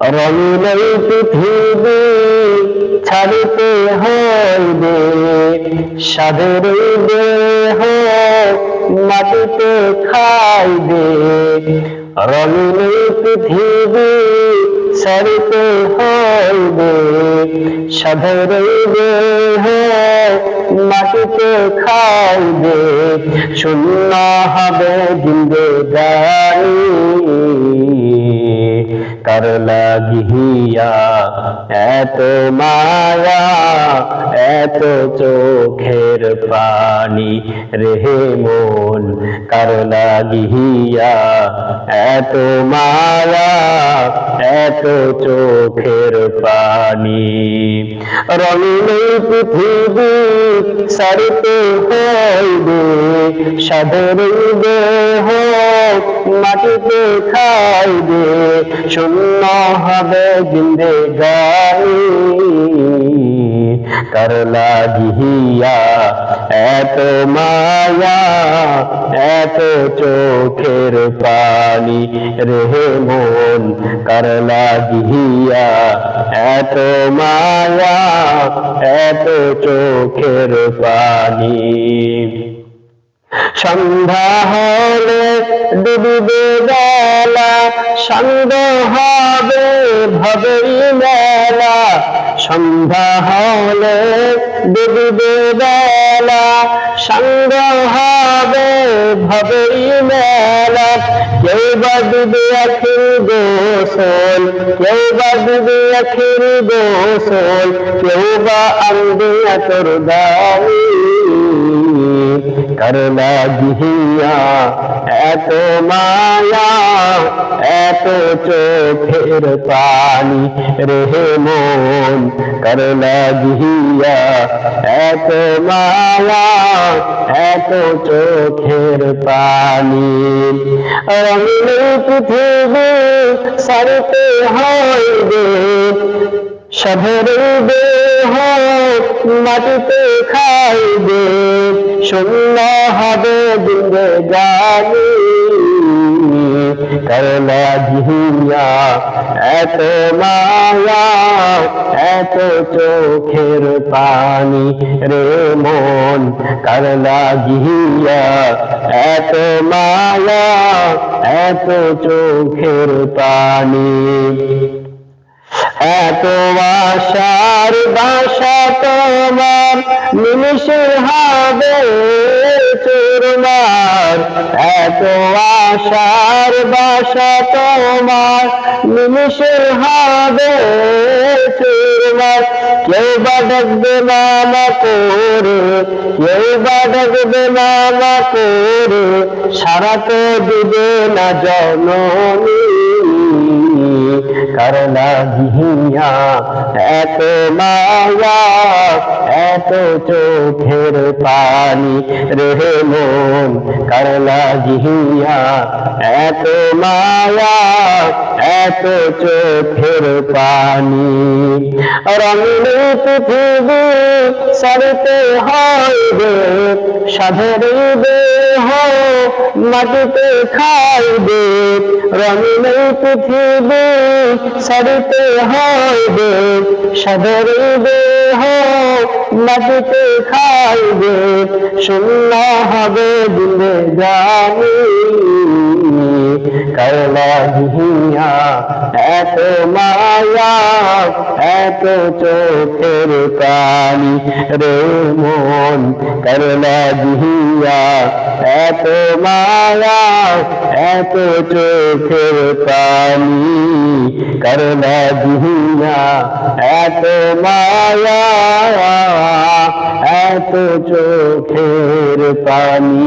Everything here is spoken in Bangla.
রঙিন পৃথিবী ছাড়িতে হইবে। সাদের দেহ মাটিতে খাইবে। রঙিন পৃথিবী ছাড়িতে হইবে। সাদের দেহ মাটিতে খাইবে। শূন্য হবে জিন্দেগানি কার লাগিয়া এত মায়া এত চোখের পানি রেহে মন কার লাগিয়া এত মায়া এত চোখের পানি রঙিন পৃথিবী সারিতে হইবে সাধের দেহ মাটিতে খাইবে শূন্য হবে জিন্দে গাই কার লাগিয়া এত মায়া, এত চোখের পানি রেহে মন, কার লাগিয়া এত মায়া, এত চোখের পানি সন্ধ্যা হলে ডুবিবে বেলা সন্দ হবে ভবেই মেলা। সন্ধ্যা হলে ডুবিবে বেলা সন্দ হবে ভবেই মেলা। কেউ বা ডুবে আখির গোসল, কেউ বা ডুবে আখির গোসল, কেউ বা আনবে তোর দামি করলা গিহিয়া এত মায়া এত চোখের পানি রেহে মন করলা গিহিয়া এত মায়া এত চোখের পানি রঙিন পৃথিবী সারিতে হইবে সভের দেহ মাটিতে খাইবে শূন্য হবে দিলে গানি করলা জিহিয়া এত মায়া, এত চোখের পানি রে মন। করলা জিহিয়া এত মায়া, এত চোখের পানি। এত আশার বাসা তোমার, নিমিষে হবে চুরমার। এত আশার বাসা তোমার, নিমিষে হবে চুরমার। কেউ বা ডাকবে মামা করে, কেউ বা মামা করে, সারা তো দিবে না জননী। করলা ভিয়া এত মায়া এত চোখের পানি রে মন। করলা ভিয়া এত মায়া এত চোখের পানি। রঙিন পৃথিবী সারিতে হইবে, সাধের দেহ মাটিতে খাইবে। রঙিন পৃথিবী সারিতে হইবে, সাধের দেহ মাটিতে খাইবে। শূন্য হবে দিলে জানি করলা গিহিয়া এত মায়া, এত চোখের পানি রে মন করলা গিহিয়া এত মায়া, এত চোখের পানি করলা গিহিয়া এত মায়া, এত চোখের পানি।